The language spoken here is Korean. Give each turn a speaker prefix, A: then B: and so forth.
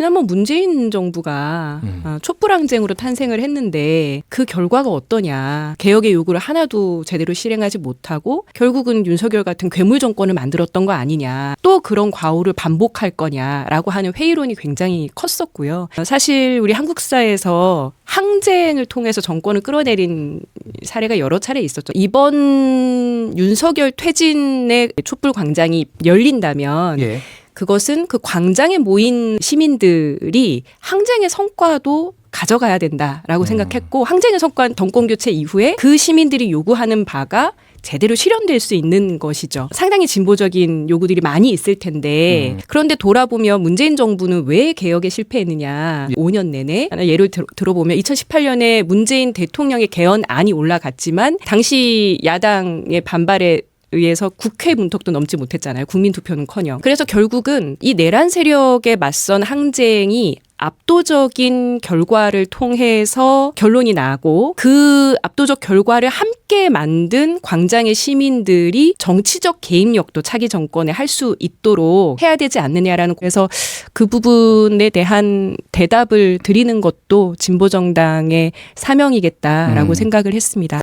A: 지난번 문재인 정부가
B: 음.
A: 아, 촛불항쟁으로 탄생을 했는데 그 결과가 어떠냐. 개혁의 요구를 하나도 제대로 실행하지 못하고 결국은 윤석열 같은 괴물 정권을 만들었던 거 아니냐. 또 그런 과오를 반복할 거냐라고 하는 회의론이 굉장히 컸었고요. 어, 사실 우리 한국사에서 항쟁을 통해서 정권을 끌어내린 사례가 여러 차례 있었죠. 이번 윤석열 퇴진의 촛불 광장이 열린다면
B: 예.
A: 그것은 그 광장에 모인 시민들이 항쟁의 성과도 가져가야 된다라고
B: 음.
A: 생각했고 항쟁의 성과는 정권 교체 이후에 그 시민들이 요구하는 바가 제대로 실현될 수 있는 것이죠. 상당히 진보적인 요구들이 많이 있을 텐데
B: 음.
A: 그런데 돌아보면 문재인 정부는 왜 개혁에 실패했느냐? 5년 내내 예를 들, 들어보면 2018년에 문재인 대통령의 개헌안이 올라갔지만 당시 야당의 반발에 의해서 국회 문턱도 넘지 못했잖아요. 국민 투표는커녕. 그래서 결국은 이 내란 세력에 맞선 항쟁이 압도적인 결과를 통해서 결론이 나고 그 압도적 결과를 함께 만든 광장의 시민들이 정치적 개입력도 차기 정권에 할 수 있도록 해야 되지 않느냐라는 그래서 그 부분에 대한 대답을 드리는 것도 진보 정당의 사명이겠다라고
B: 음.
A: 생각을 했습니다.